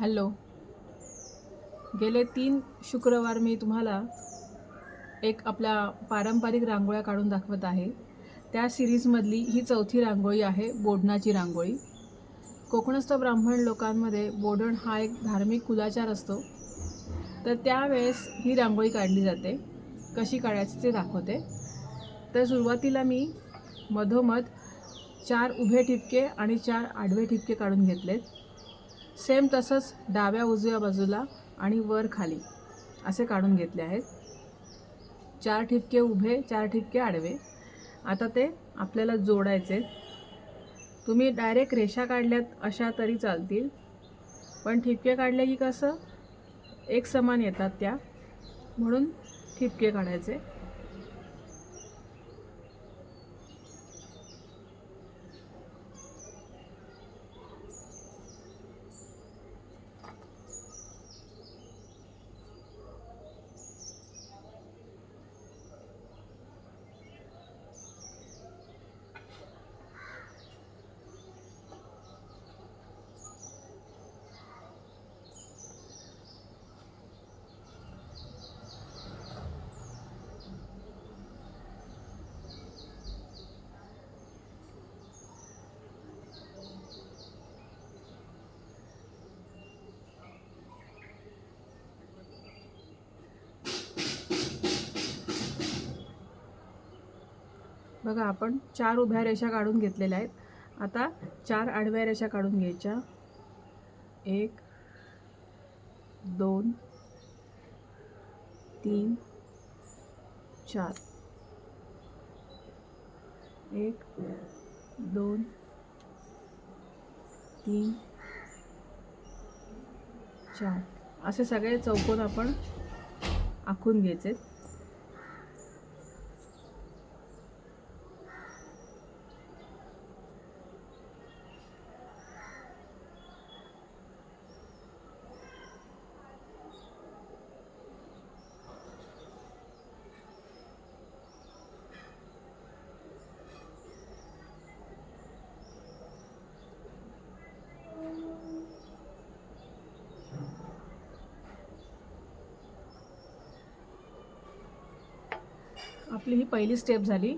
Hello. गेले तीन शुक्रवार मी तुम्हाला एक आपल्या पारंपरिक रांगोळ्या काढून दाखवत आहे. त्या सिरीजमधली ही चौथी रांगोळी आहे बोडणाची रांगोळी. कोकणस्थ ब्राह्मण लोकांमध्ये बोडण हा एक धार्मिक कुलाचार असतो. तर त्यावेळेस ही रांगोळी काढली जाते. कशी काढायची ते दाखवते. तर सुरुवातीला मी मधोमध चार उभे ठिपके आणि चार आडवे ठिपके काढून घेतलेत. सेम तसंच डाव्या उजव्या बाजूला आणि वर खाली असे काढून घेतले आहेत. चार ठिपके उभे चार ठिपके आडवे. आता ते आपल्याला जोडायचे तुम्ही डायरेक्ट रेषा काढल्यात अशा तरी चालतील. पण ठिपके काढले की कसं? एक समान येतात त्या. म्हणून ठिपके काढायचे. बघा आपण चार उभ्या रेषा काढून घेतलेल्या आहेत. आता चार आडव्या रेषा काढून घ्यायच्या. एक दोन तीन चार. एक दोन तीन चार. असे सगळे चौकोन आपण आखून घ्यायचे आपली ही पहिली स्टेप झाली.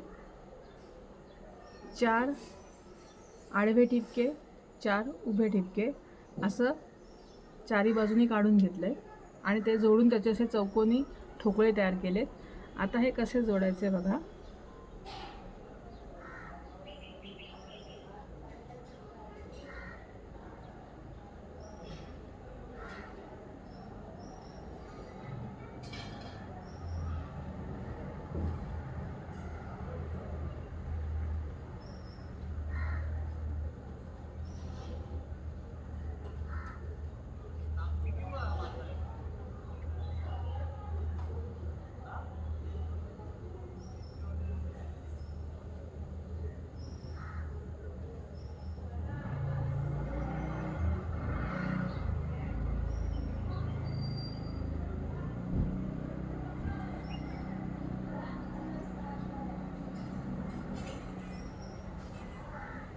चार आडवे ठिपके चार उभे ठिपके असं चारी बाजूनी काढून घेतलं आहे आणि ते जोडून त्याचे असे चौकोनी ठोकळे तयार केलेत. आता हे कसे जोडायचे बघा.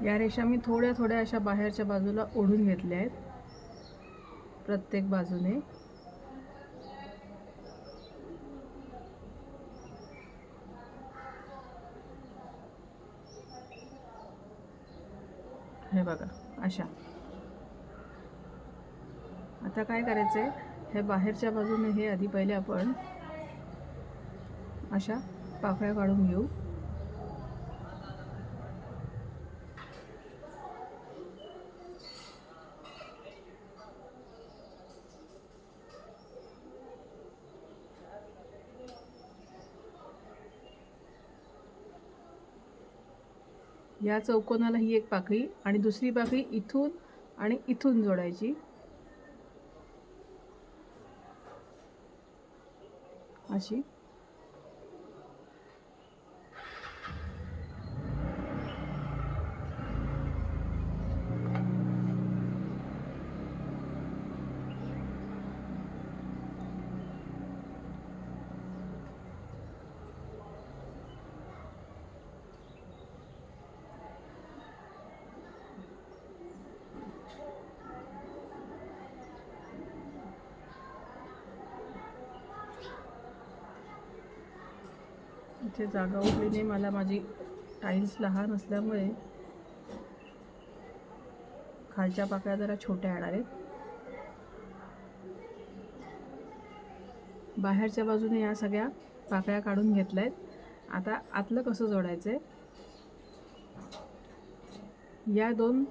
या रेषा मी थोड्या थोड्या अशा बाहेरच्या बाजूला ओढून घेतल्या आहेत. प्रत्येक बाजूने. हे बघा अशा. आता काय करायचं आहे हे बाहेरच्या बाजूने हे आधी पहिले आपण अशा पाकळ्या काढून घेऊ. या चौकोनाला ही एक पाकळी आणि दुसरी पाकळी इथून आणि इथून जोडायची. अशी. इथे जागा उरलीने मला माझी टाईल्स लहान असल्यामुळे खालच्या पाकळ्या जरा छोट्या येणार आहेत. बाहेरच्या बाजूने या सगळ्या पाकळ्या काढून घेतल्या आहेत आता आतलं कसं जोडायचं आहे या दोन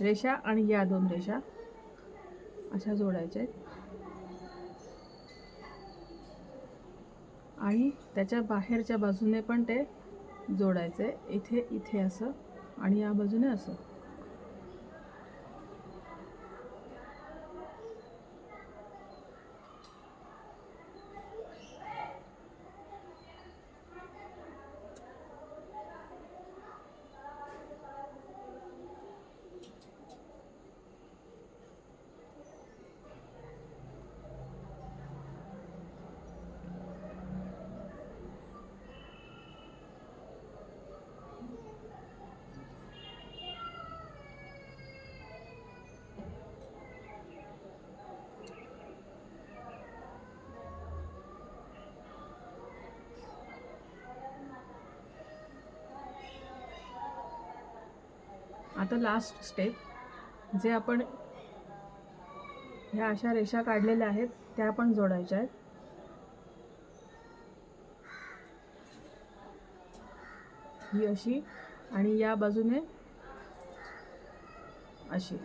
रेषा आणि या दोन रेषा अशा जोडायच्या आहेत. आणि त्याच्या बाहेरच्या बाजूने पण ते जोडायचं आहे इथे इथे असं आणि या बाजूने असं. आता लास्ट स्टेप जे आपण ह्या अशा रेषा काढलेल्या आहेत त्या पण जोडायच्या आहेत. ही अशी आणि या बाजूने अशी.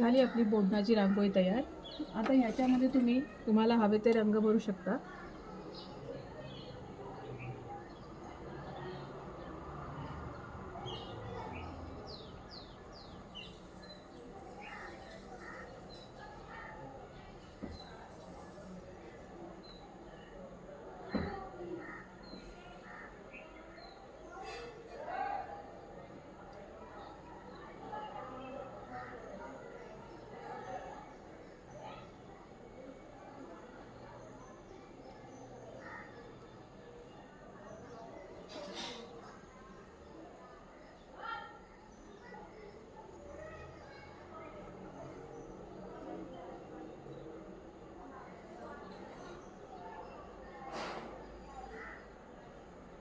झाली आपली बोडणाची रांगोळी तयार. आता ह्याच्यामध्ये तुम्ही तुम्हाला हवे ते रंग भरू शकता.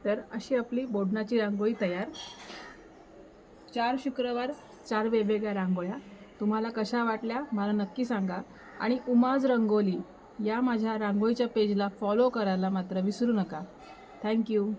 तर अशी आपली बोडणाची रांगोळी तयार. चार शुक्रवार चार वेगवेगळ्या रांगोळ्या. तुम्हाला कशा वाटल्या मला नक्की सांगा. आणि उमाज रंगोली या माझ्या रांगोळीच्या पेजला फॉलो करायला मात्र विसरू नका. थँक्यू